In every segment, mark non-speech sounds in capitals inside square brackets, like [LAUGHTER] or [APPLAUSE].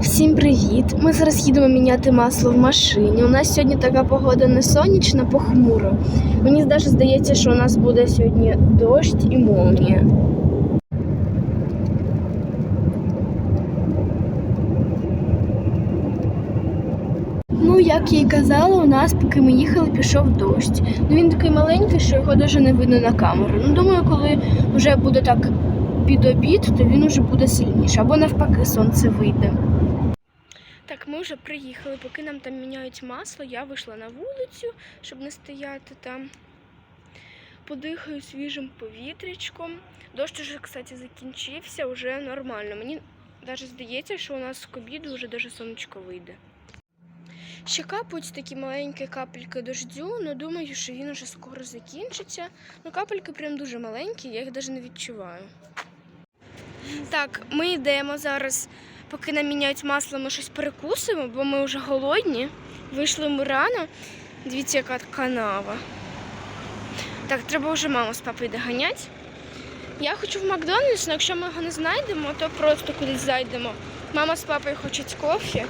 Всім привіт! Ми зараз їдемо міняти масло в машині. У нас сьогодні така погода не сонячна, похмуро. Мені навіть здається, що у нас буде сьогодні дощ і молнія. Ну, як я і казала, у нас, поки ми їхали, пішов дощ. Ну він такий маленький, що його навіть не видно на камеру. Ну, думаю, коли вже буде так під обід, то він уже буде сильніше. Або навпаки, сонце вийде. Так, ми вже приїхали, поки нам там міняють масло, я вийшла на вулицю, щоб не стояти там. Подихаю свіжим повітрячком. Дощ уже, кстати, закінчився, вже нормально. Мені навіть здається, що у нас к обіду вже даже сонечко вийде. Ще капають такі маленькі капельки дождю, але думаю, що він уже скоро закінчиться. Ну, капельки прям дуже маленькі, я їх навіть не відчуваю. Так, ми йдемо зараз, поки нам міняють масло, ми щось перекусимо, бо ми вже голодні. Вийшли ми рано. Дивіться, яка канава. Так, треба вже маму з папою доганяти. Я хочу в Макдональдс, але якщо ми його не знайдемо, то просто кудись зайдемо. Мама з папою хочуть кофе.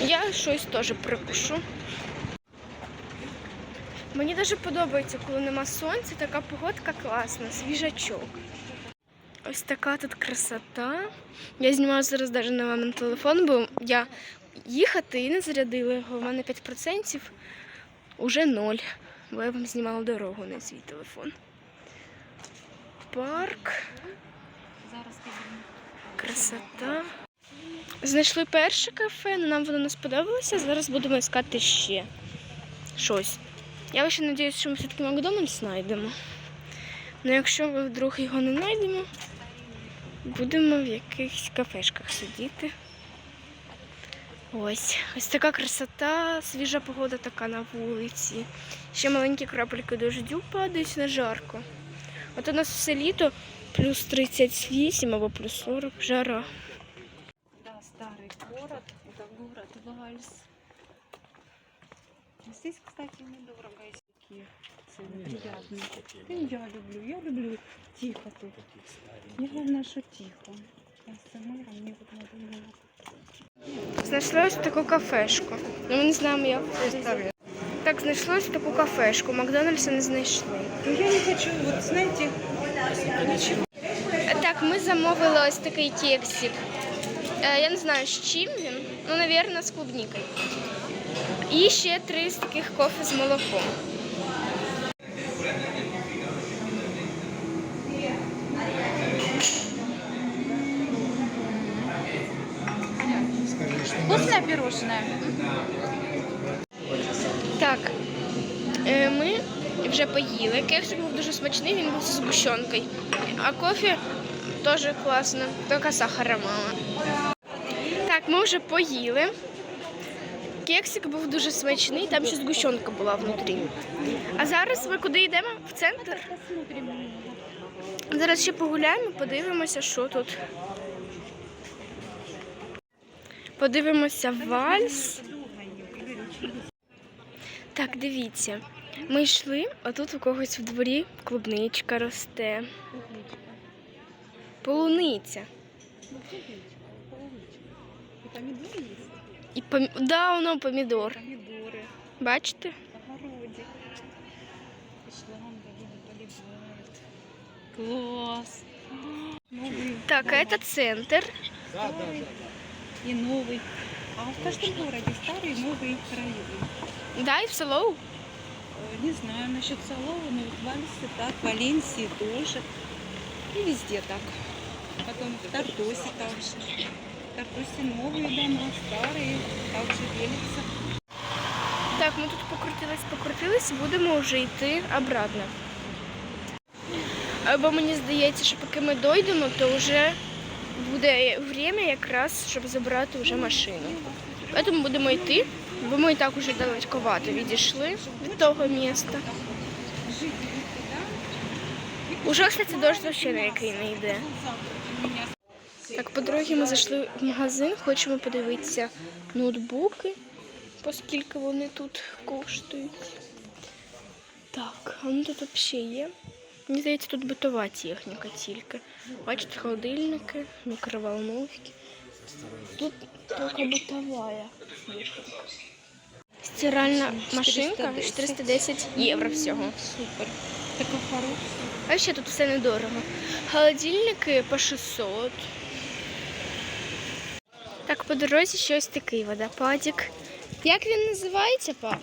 Я щось теж прикушу. Мені дуже подобається, коли нема сонця, така погодка класна, свіжачок. Ось така тут красота. Я знімаю зараз навіть на мамин телефон, бо я їхати і не зарядила його. У мене 5% уже ноль. Бо я вам знімала дорогу на свій телефон. Парк. Красота. Знайшли перше кафе, але нам воно не сподобалося. Зараз будемо іскати ще щось. Я ще сподіваюся, що ми все-таки Макдональдс знайдемо. Ну якщо ми вдруг його не знайдемо, будемо в якихось кафешках сидіти. Ось, ось така красота, свіжа погода така на вулиці. Ще маленькі крапельки дождю падають на жарко. От у нас все літо плюс 38 або плюс 40 жара. Да, старый город, это город Вальс. Здесь, кстати, недорого, такие цены приятные. Я люблю, я люблю тихо тут. Я главное, что тихо. А остальное мне вот надо много. Ось таку кафешку. Ну, ми не знаємо, як це. Так, знайшли ось таку кафешку. Макдональдса не знайшли. Но я не хочу, вот знаете, ничего. Так, ми замовили ось такий кексик. Е, Я не знаю, з чим він. Ну, напевно, з клубнікою. І ще три з таких кофе з молоком. Так, е, ми вже поїли. Кексик був дуже смачний, він був з згущенкою. А кофе теж класно, тільки сахара мало. Так, ми вже поїли. Кексик був дуже смачний, там ще згущенка була внутрі. А зараз ми куди йдемо? В центр? Зараз ще погуляємо, подивимося, що тут. Подивимося вальс. Так, дивіться. Ми йшли, а тут у когось в дворі клубничка росте. Полуниця. И помидоры есть? І помі... да, воно помідор. Помидоры, Бачите? огородик. Шланга, люди поливают. Класс. Новый. Так, а це центр. старый и новый. А в каждом городе старый и новый районы. Да, і в село. Э, Не знаю насчет Салова, но вот в Вальсе так, в Валенсии тоже. И везде так. Потом в Тартосе также. В Тартосе новые дома, старые, также делятся. Так, ми тут покрутились, покрутились, будемо вже йти обратно. Е, Бо мені здається, що поки ми дойдемо, то вже буде время якраз, щоб забрати вже машину. Тому будемо йти, бо ми і так уже далековато відійшли від того міста. Уже, кстати, дощ на який не йде. Так, по-друге, ми зайшли в магазин, хочемо подивитися ноутбуки, оскільки вони тут коштують. Так, а ну тут взагалі є. Мені здається, тут битова техніка тільки. Бачите, холодильники, мікроволновки. тут только бытовая. Стиральна машинка 410 євро всього. Супер. Така хороша. А ще тут все недорого. Холодильники по 600. Так, по дорозі щось такий водопадик. Як він називається, пап?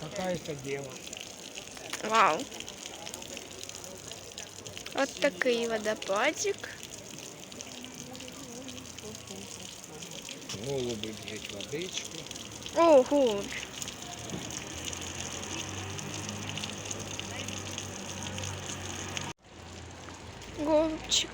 Какая-то дева. Вау. От такий водопадик. Голуби б'ють водичку. Ого. Голубчик.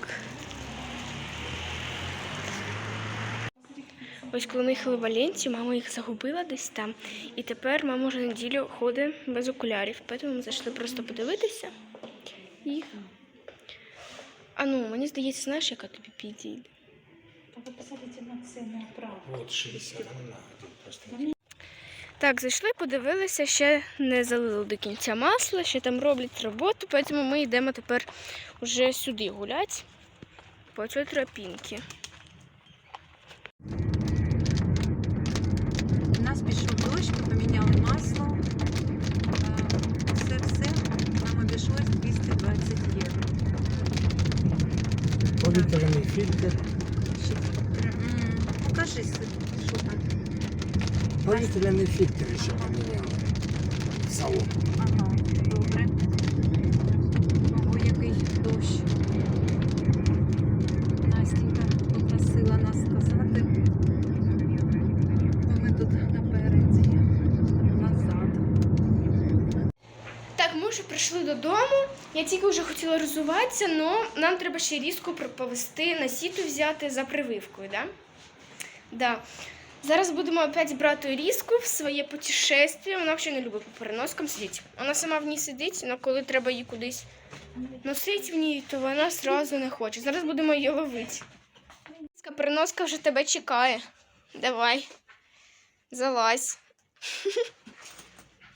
Ось коли ми їхали в Валенцію, мама їх загубила десь там. І тепер мама вже неділю ходить без окулярів. Тому ми зайшли просто подивитися їх. А ну, мені здається, знаєш, яка тобі підійде. А ви посадите на це направо. Вот 60 не Так, зайшли, подивилися, ще не залили до кінця масло, ще там роблять роботу, тому ми йдемо тепер вже сюди гуляти по цій тропінці. У нас пішов дощ, ми поміняли масло. Е, Це все нам обійшлось 220 євро. Повітряний фільтр. Покажи, що там. Повітряний фільтр ще поміняли. Салон. Ага, добре. Ого, який дощ. Настенька попросила нас сказати. Бо ми тут напереді, назад. Так, ми вже прийшли додому. Я тільки вже хотіла розуватися, але нам треба ще різку повести на сіту взяти за прививкою, да? Да. Зараз будемо опять брати різку в своє путешествие. Вона взагалі не любить по переноскам сидіти. Вона сама в ній сидить, але коли треба її кудись носити в ній, то вона одразу не хоче. Зараз будемо її ловити. Різка, переноска вже тебе чекає. Давай. Залазь.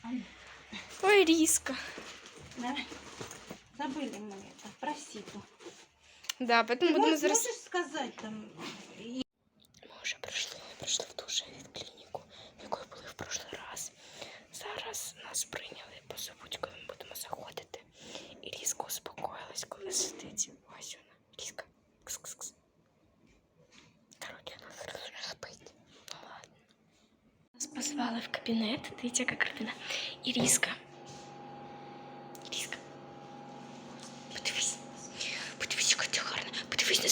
[LAUGHS] Ой, різка. Давай. Забыли мы это, про ситу. Да, поэтому Ты будемо можешь, зараз. можешь сказать там? и- Ми вже прийшли, ми прийшли в дуже від клініку, в якої були в прошлий раз. Зараз нас прийняли, позовуть, коли ми будемо заходити. І різко успокоїлась, коли сидить Васюна. Різка. Кс-кс-кс. Коротше, вона зараз вже спить. Ну ладно. Нас позвали в кабінет, дивіться, яка картина. І різка. Різка.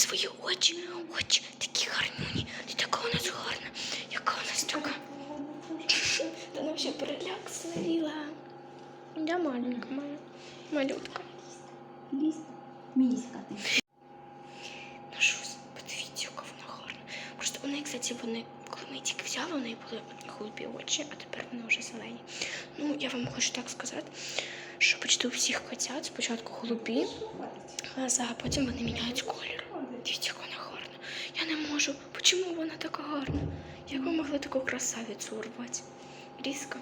Свої очі. Очі такі гарнюні. Ти така у нас гарна. Яка у нас така? Та вона ще переляк сварила. Я маленька моя. Малютка. Миська ты. Ну що, подивіться, яка вона гарна. Просто у неї, кстати, вони, коли ми її тільки взяли, у неї були голубі очі, а тепер вони вже зелені. Ну, я вам хочу так сказати, що почти у всіх котят спочатку голубі, а потім вони міняють колір. Дивіться, як вона гарна. Я не можу. Чому вона така гарна? Як ви могли таку красавицю урвати? різко.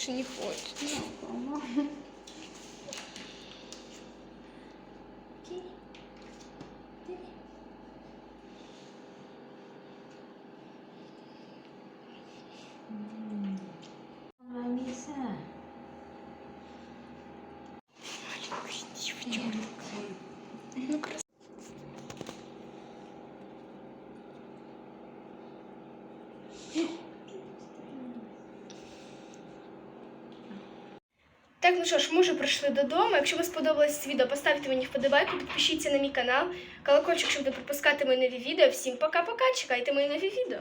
Больше не хочет. Девочка. Ну, Так, ну що ж, ми вже прийшли додому. Якщо вам сподобалось це відео, поставте мені вподобайку, підпишіться на мій канал, колокольчик, щоб не пропускати мої нові відео. Всім пока-пока, чекайте мої нові відео.